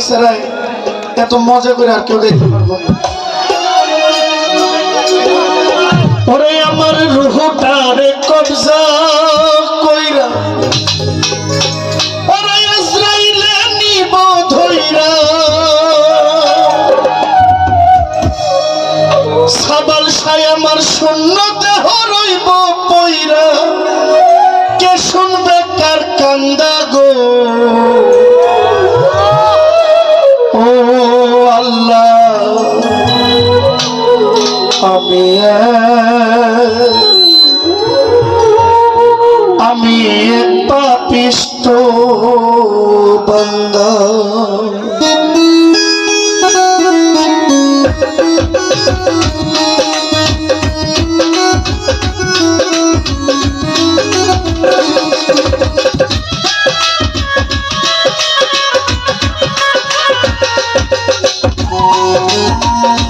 ভাই ছাড়াই এত মজা করে আর কেউ গাইতে পারব না। ওরে আমার কইরা। ওরে ইসরাইলে নিব ধইরা। সাবাল সাই আমার শূন্য দেহ রইব পইরা। কে শুনবে কার কান্দা গো? আমি পাপিষ্ট বন্দা আন্ধারপুরের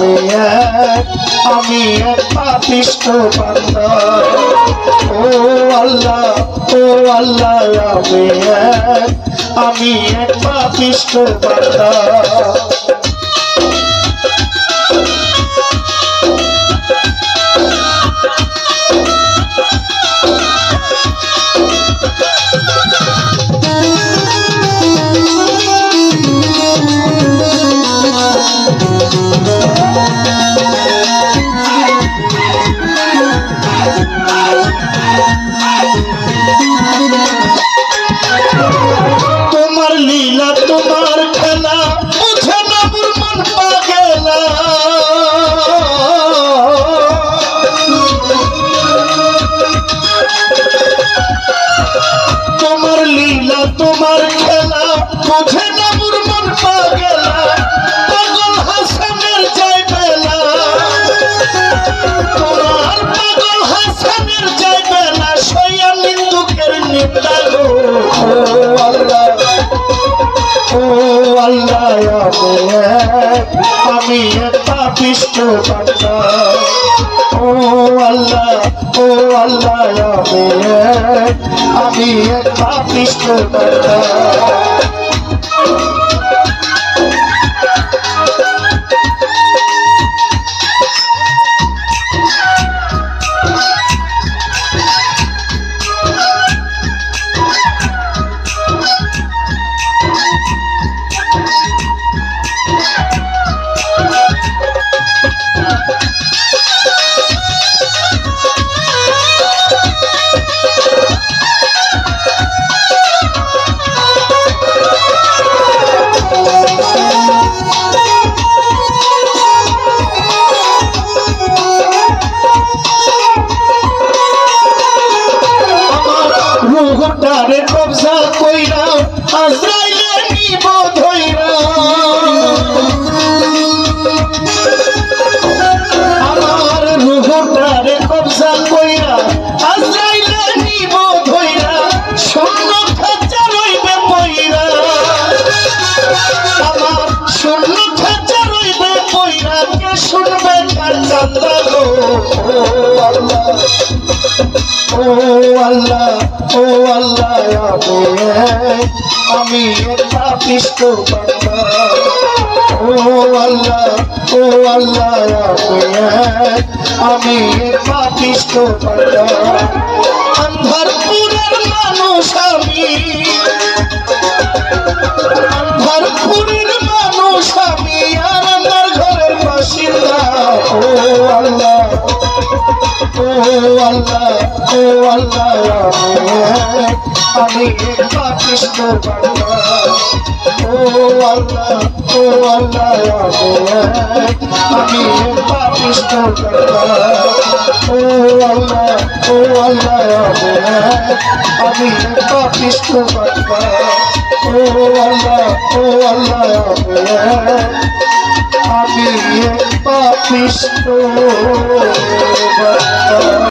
আমি এক। আমি এক পাপিষ্ট বান্দা। ও আল্লাহ ও আল্লাহ আমি পাপিষ্ট বান্দা। লীলা তোমার খেলা বুঝে না মুরমন পাগেলা পাগল হাসানের যাই বেলা তোমার পাগল হাসানের যাই বেলা সইয়া নিন্দুকের নিন্দা আমি পাপিষ্ট বান্দা ও আল্লাহ ও আল্লাহ আমি এক পাপিষ্ট আমি এক, আমি একটা পিষ্ট বান্দা। মানুষ আমি ও আল্লাহ আমি বাংলা ও আল্লাহ ও আল্লাহ আমি বাংলা ও আল্লাহ ও আল্লাহ আমি বাংলা ও আল্লাহ ও আল্লাহ আমি পাপিষ্ট